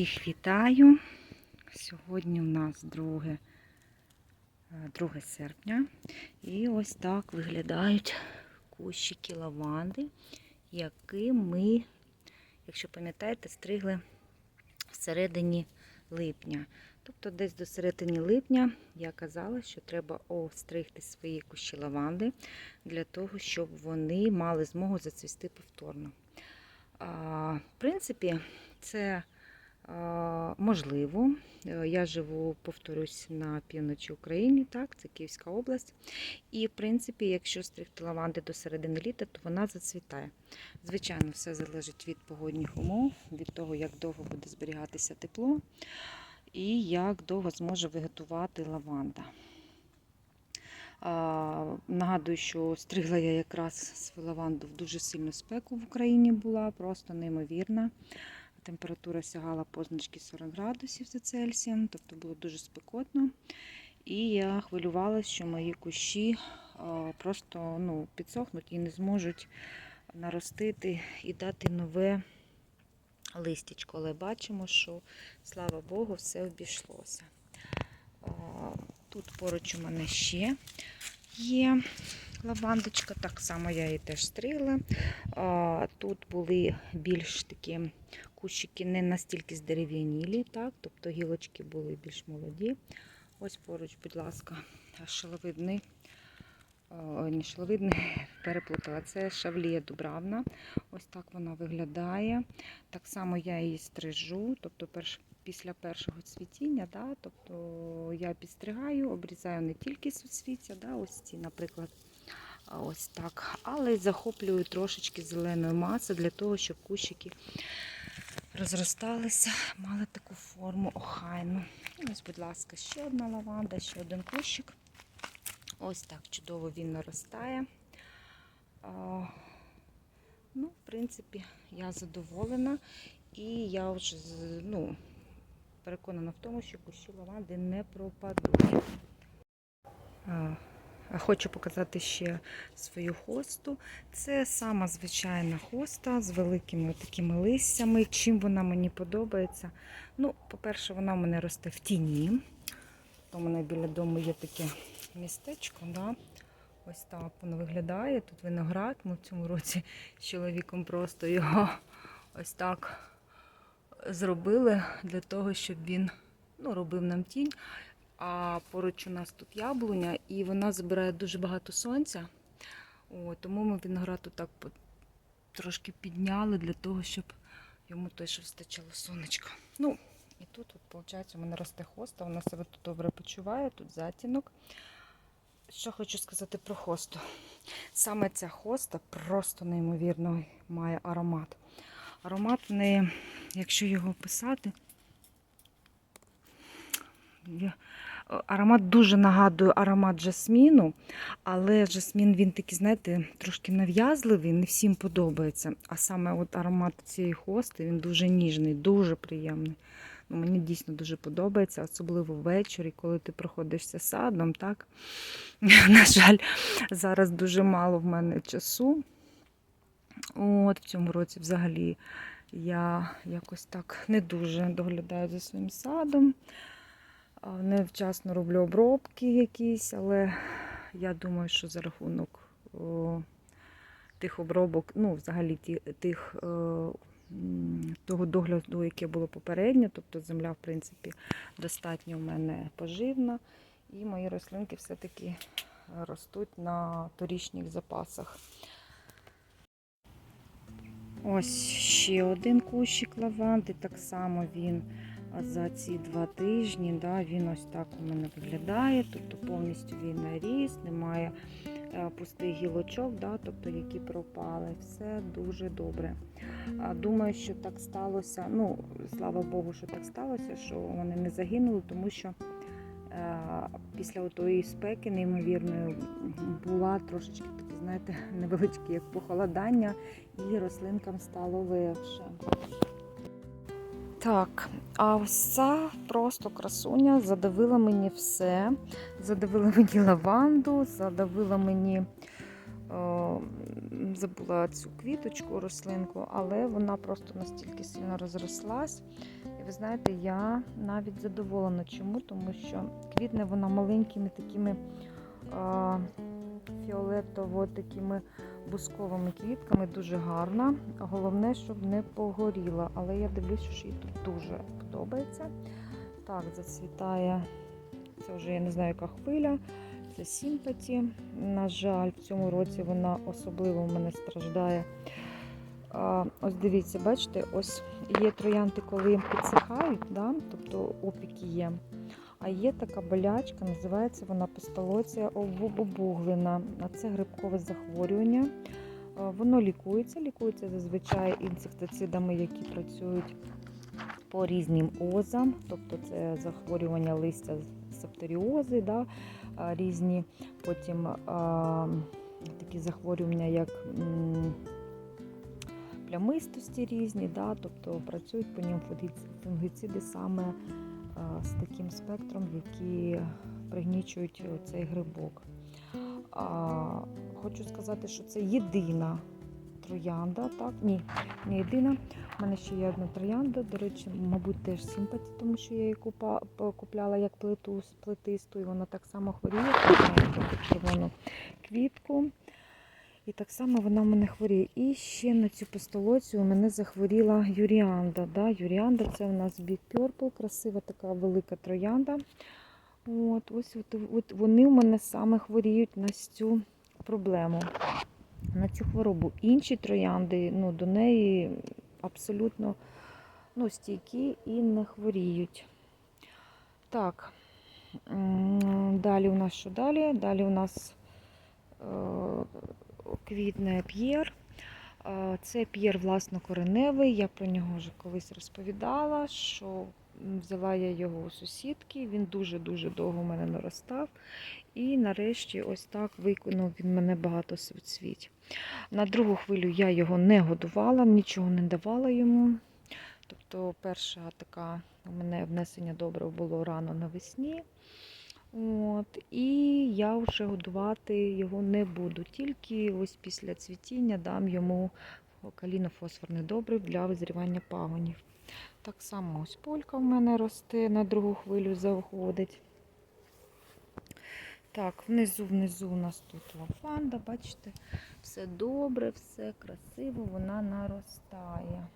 Всіх вітаю. Сьогодні у нас 2, е, 2 серпня. І ось так виглядають кущики лаванди, які ми, якщо пам'ятаєте, стригли всередині липня. Тобто десь до середини липня я казала, що треба остригти свої кущі лаванди для того, щоб вони мали змогу зацвісти повторно. А, В принципі, це можливо. Е, Я живу, повторюсь, на півночі України, так, це Київська область. І, в принципі, якщо стригти лаванди до середини літа, то вона зацвітає. Звичайно, все залежить від погодних умов, від того, як довго буде зберігатися тепло і як довго зможе виготувати лаванда. Нагадую, що стригла я якраз свою лаванду в дуже сильну спеку в Україні була, просто неймовірна. Температура сягала позначки 40 градусів за Цельсієм, тобто було дуже спекотно. І я хвилювалася, що мої кущі просто ну, підсохнуть і не зможуть наростити і дати нове листячко. Але бачимо, що, слава Богу, все обійшлося. Тут поруч у мене ще є лавандочка, так само я її теж стригла. Тут були більш такі кущики не настільки здерев'янілі, тобто гілочки були більш молоді. Ось поруч, будь ласка, шаловидний, не шаловидний, переплутала. Це шавлія дубравна. Ось так вона виглядає. Так само я її стрижу, тобто перш, після першого цвітіння, да, тобто я підстригаю, обрізаю не тільки суцвіття, да, ось ці, наприклад, ось так, але захоплюю трошечки зеленої маси для того, щоб кущики розросталися, мали таку форму охайну. Ось, будь ласка, ще одна лаванда, ще один кущик. Ось так чудово він наростає. Ну, в принципі, я задоволена. І я вже ну, переконана в тому, що кущі лаванди не пропадуть. Хочу показати ще свою хосту. Це сама звичайна хоста з великими такими листями. Чим вона мені подобається? Ну, по-перше, вона в мене росте в тіні. У мене біля дому є таке містечко. Да? Ось так воно виглядає. Тут виноград. Ми в цьому році з чоловіком просто його ось так зробили для того, щоб він ну, робив нам тінь. А поруч у нас тут яблуня, і вона забирає дуже багато сонця. О, тому ми виноград так трошки підняли для того, щоб йому теж вистачало сонечка. Ну, і тут, от, виходить, у мене росте хоста, вона себе тут добре почуває, тут затінок. Що хочу сказати про хосту. Саме ця хоста просто неймовірно має аромат. Аромат в неї, якщо його описати, я- аромат дуже нагадує аромат жасміну, але жасмін він такий, знаєте, трошки нав'язливий, не всім подобається. А саме от аромат цієї хости він дуже ніжний, дуже приємний. Ну, мені дійсно дуже подобається, особливо ввечері, коли ти проходишся садом. Так? На жаль, зараз дуже мало в мене часу. От в цьому році взагалі я якось так не дуже доглядаю за своїм садом. Невчасно роблю обробки якісь, але я думаю, що за рахунок тих обробок, ну, взагалі тих, е, того догляду, яке було попередньо, тобто земля, в принципі, достатньо в мене поживна, і мої рослинки все-таки ростуть на торічних запасах. Ось ще один кущик лаванди, так само він за ці два тижні, да, він ось так у мене виглядає, тобто повністю він наріс, немає е, пустих гілочок, да, тобто які пропали. Все дуже добре. Думаю, що так сталося. Ну, слава Богу, що так сталося, що вони не загинули, тому що е, після тої спеки, неймовірної, була трошечки такі, знаєте, невеличкі як похолодання, і рослинкам стало легше. Так, а ось просто красуня задавила мені все. Задавила мені лаванду, задавила мені о, забула цю квіточку, рослинку, але вона просто настільки сильно розрослась. І ви знаєте, я навіть задоволена. Чому? Тому що квітне вона маленькими такими а, фіолетово такими бусковими квітками, дуже гарна. Головне, щоб не погоріла. Але я дивлюся, що їй тут дуже подобається. Так, зацвітає. Це вже я не знаю, яка хвиля. Це сімпаті. На жаль, в цьому році вона особливо в мене страждає. Ось дивіться, бачите, ось є троянди, коли підсихають, да? тобто опіки є. А є така болячка, називається вона пестолоція обуглина. Це грибкове захворювання. Воно лікується, лікується зазвичай інсектицидами, які працюють по різним озам, тобто це захворювання листя септоріози, да? різні потім а, такі захворювання, як плямистості різні, да? тобто працюють по ним фунгіц- фунгіциди саме з таким спектром, які пригнічують цей грибок. Хочу сказати, що це єдина троянда, так? Ні, не єдина. У мене ще є одна троянда, до речі, мабуть, теж симпаті, тому що я її купа, купляла як плиту, плетисту, і вона так само хворіє, червону квітку. І так само вона в мене хворіє. І ще на цю пестолоцію у мене захворіла юріанда. Да? Юріанда це у нас Big Purple, красива така велика троянда. От, ось от, от вони в мене саме хворіють на цю проблему, на цю хворобу. Інші троянди ну, до неї абсолютно ну, стійкі і не хворіють. Так, далі у нас що далі? Далі у нас е, квітне п'єр. Е, Це п'єр власнокореневий. Я про нього вже колись розповідала, що взяла я його у сусідки. Він дуже-дуже довго в мене наростав. І нарешті ось так виконав він мене багато суцвіть. На другу хвилю я його не годувала, нічого не давала йому. Тобто, перша така у мене внесення добрив було рано навесні. От, і я вже годувати його не буду. Тільки ось після цвітіння дам йому калінофосфорний добрив для визрівання пагонів. Так само ось полька в мене росте, на другу хвилю заходить. Так, внизу, внизу у нас тут лаванда, бачите, все добре, все красиво, вона наростає.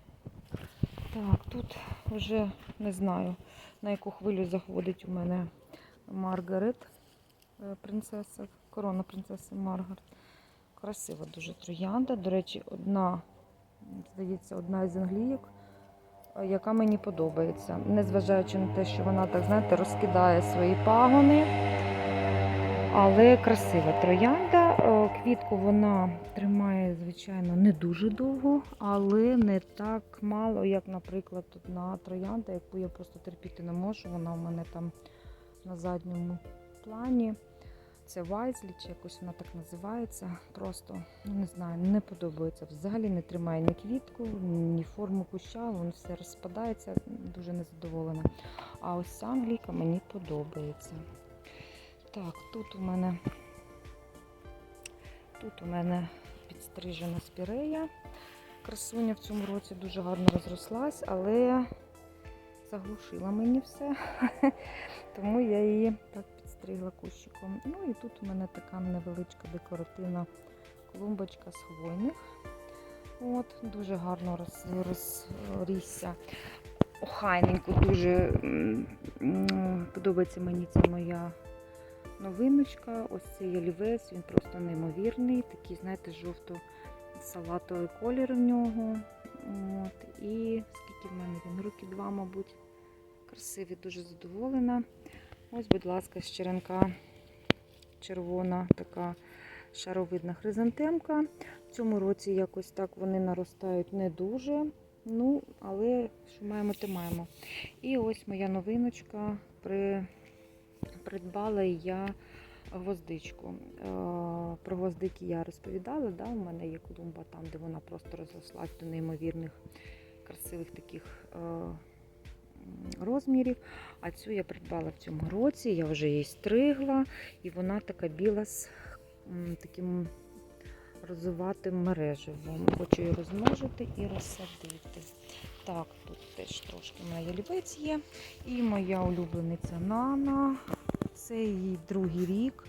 Так, тут вже не знаю, на яку хвилю заходить у мене Маргарет, е, принцеса, корона принцеси Маргарет. Красива дуже троянда. До речі, одна, здається, одна із англійок, е, яка мені подобається. Незважаючи на те, що вона так, знаєте, розкидає свої пагони. Але красива троянда. Е, Квітку вона тримає, звичайно, не дуже довго, але не так мало, як, наприклад, одна троянда, яку я просто терпіти не можу. Вона у мене там на задньому плані. Це Вайзлі, чи якось вона так називається. Просто ну не знаю, не подобається. Взагалі не тримає ні квітку, ні форму куща, воно все розпадається, дуже незадоволена. А ось англійка мені подобається. Так, тут у мене тут у мене підстрижена спірея. Красуня в цьому році дуже гарно розрослась, але заглушила мені все. Тому я її так підстригла кущиком. Ну і тут у мене така невеличка декоративна клумбочка з хвойних. От, дуже гарно розрісся. Охайненько, дуже подобається мені ця моя новиночка. Ось цей олівець, він просто неймовірний. Такий, знаєте, жовто-салатовий колір в нього. От. І скільки в мене він? Роки два, мабуть. Красивий, дуже задоволена. Ось, будь ласка, з черенка червона така шаровидна хризантемка. В цьому році якось так вони наростають не дуже. Ну, але що маємо, те маємо. І ось моя новиночка. При... Придбала я гвоздичку. Е, Про гвоздики я розповідала. Да? У мене є клумба там, де вона просто розрослась до неймовірних красивих таких е, розмірів. А цю я придбала в цьому році, я вже її стригла, і вона така біла з таким розвивати мережево. Хочу її розмножити і розсадити. Так, тут теж трошки моя ялівець є. І моя улюблениця Нана. Це її другий рік.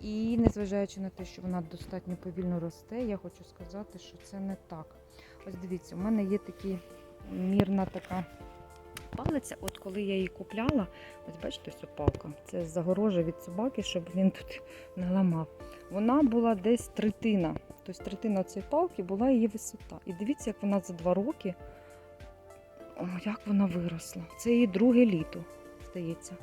І незважаючи на те, що вона достатньо повільно росте, я хочу сказати, що це не так. Ось дивіться, у мене є такі мірна така палиця. От коли я її купляла, ось бачите, цю палка. Це загорожа від собаки, щоб він тут не ламав. Вона була десь третина. Тобто третина цієї палки була її висота. І дивіться, як вона за два роки, о, як вона виросла. Це її друге літо, здається.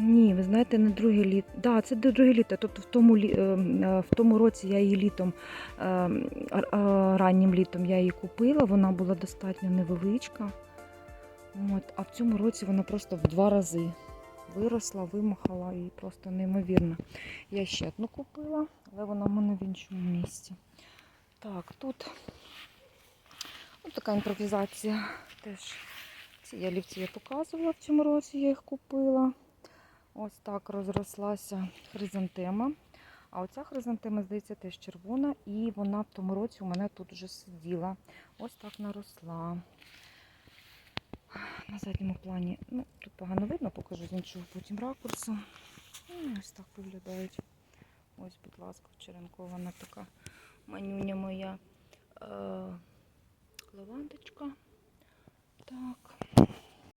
Ні, ви знаєте, не друге літо. Да, це друге літо. Тобто в тому, е, е, в тому році я її літом, е, раннім літом я її купила, вона була достатньо невеличка. От, а в цьому році вона просто в два рази виросла, вимахала і просто неймовірно. Я ще одну купила, але вона в мене в іншому місці. Так, тут от така імпровізація. Теж ці ялівці я показувала в цьому році, я їх купила. Ось так розрослася хризантема. А оця хризантема, здається, теж червона, і вона в тому році у мене тут вже сиділа. Ось так наросла. На задньому плані, ну, тут погано видно, покажу з іншого потім ракурсу. Ну, Ось так виглядають. Ось, будь ласка, вчеренкована така манюня моя е- лавандочка. Так.